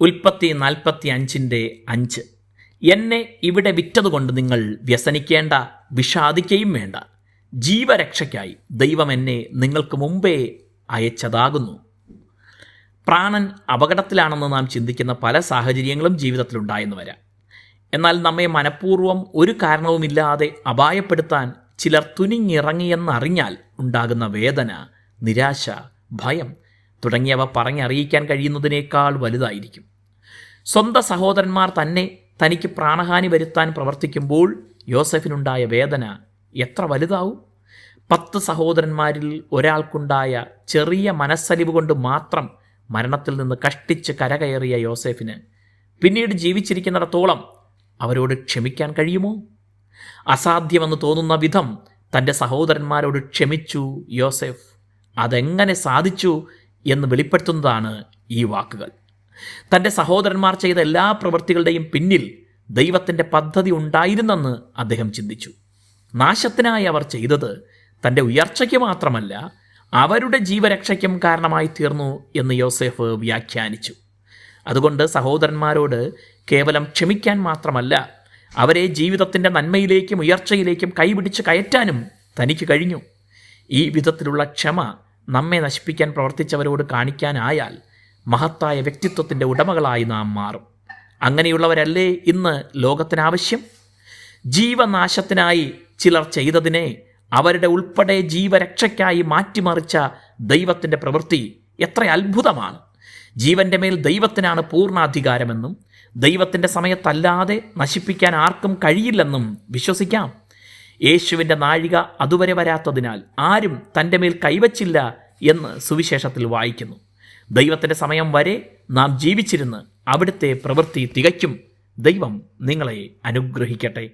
ഉൽപ്പത്തി നാൽപ്പത്തി അഞ്ചിന്റെ അഞ്ച്. എന്നെ ഇവിടെ വിറ്റതുകൊണ്ട് നിങ്ങൾ വ്യസനിക്കേണ്ട വിഷാദിക്കുകയും വേണ്ട. ജീവരക്ഷയ്ക്കായി ദൈവം എന്നെ നിങ്ങൾക്ക് മുമ്പേ അയച്ചതാകുന്നു. പ്രാണൻ അപകടത്തിലാണെന്ന് നാം ചിന്തിക്കുന്ന പല സാഹചര്യങ്ങളും ജീവിതത്തിലുണ്ടായെന്ന് വരാം. എന്നാൽ നമ്മെ മനഃപൂർവം ഒരു കാരണവുമില്ലാതെ അപായപ്പെടുത്താൻ ചിലർ തുനിഞ്ഞിറങ്ങിയെന്നറിഞ്ഞാൽ ഉണ്ടാകുന്ന വേദന നിരാശ ഭയം തുടങ്ങിയവ പറഞ്ഞറിയിക്കാൻ കഴിയുന്നതിനേക്കാൾ വലുതായിരിക്കും. സ്വന്തം സഹോദരന്മാർ തന്നെ തനിക്ക് പ്രാണഹാനി വരുത്താൻ പ്രവർത്തിക്കുമ്പോൾ യോസഫിനുണ്ടായ വേദന എത്ര വലുതാവും? പത്ത് സഹോദരന്മാരിൽ ഒരാൾക്കുണ്ടായ ചെറിയ മനസ്സലിവ് കൊണ്ട് മാത്രം മരണത്തിൽ നിന്ന് കഷ്ടിച്ച് കരകയറിയ യോസഫിന് പിന്നീട് ജീവിച്ചിരിക്കുന്നിടത്തോളം അവരോട് ക്ഷമിക്കാൻ കഴിയുമോ? അസാധ്യമെന്ന് തോന്നുന്ന വിധം തന്റെ സഹോദരന്മാരോട് ക്ഷമിച്ചു യോസെഫ്. അതെങ്ങനെ സാധിച്ചു എന്ന് വെളിപ്പെടുത്തുന്നതാണ് ഈ വാക്കുകൾ. തന്റെ സഹോദരന്മാർ ചെയ്ത എല്ലാ പ്രവൃത്തികളുടെയും പിന്നിൽ ദൈവത്തിന്റെ പദ്ധതി ഉണ്ടായിരുന്നെന്ന് അദ്ദേഹം ചിന്തിച്ചു. നാശത്തിനായി അവർ ചെയ്തത് തന്റെ ഉയർച്ചയ്ക്ക് മാത്രമല്ല അവരുടെ ജീവരക്ഷയ്ക്കും കാരണമായി തീർന്നു എന്ന് യോസെഫ് വ്യാഖ്യാനിച്ചു. അതുകൊണ്ട് സഹോദരന്മാരോട് കേവലം ക്ഷമിക്കാൻ മാത്രമല്ല അവരെ ജീവിതത്തിന്റെ നന്മയിലേക്കും ഉയർച്ചയിലേക്കും കൈപിടിച്ച് കയറ്റാനും തനിക്ക് കഴിഞ്ഞു. ഈ വിധത്തിലുള്ള ക്ഷമ നമ്മെ നശിപ്പിക്കാൻ പ്രവർത്തിച്ചവരോട് കാണിക്കാനായാൽ മഹത്തായ വ്യക്തിത്വത്തിന്റെ ഉടമകളായി നാം മാറും. അങ്ങനെയുള്ളവരല്ലേ ഇന്ന് ലോകത്തിനാവശ്യം? ജീവനാശത്തിനായി ചിലർ ചെയ്തതിനെ അവരുടെ ഉൾപ്പെടെ ജീവരക്ഷയ്ക്കായി മാറ്റിമറിച്ച ദൈവത്തിന്റെ പ്രവൃത്തി എത്ര അത്ഭുതമാണ്. ജീവന്റെ മേൽ ദൈവത്തിനാണ് പൂർണാധികാരമെന്നും ദൈവത്തിന്റെ സമയത്തല്ലാതെ നശിപ്പിക്കാൻ ആർക്കും കഴിയില്ലെന്നും വിശ്വസിക്കാം. യേശുവിന്റെ നാഴിക അതുവരെ വരാത്തതിനാൽ ആരും തന്റെ മേൽ കൈവച്ചില്ല എന്ന് സുവിശേഷത്തിൽ വായിക്കുന്നു. ദൈവത്തിന്റെ സമയം വരെ നാം ജീവിച്ചിരുന്ന് അവിടുത്തെ പ്രവൃത്തി തികയ്ക്കും. ദൈവം നിങ്ങളെ അനുഗ്രഹിക്കട്ടെ.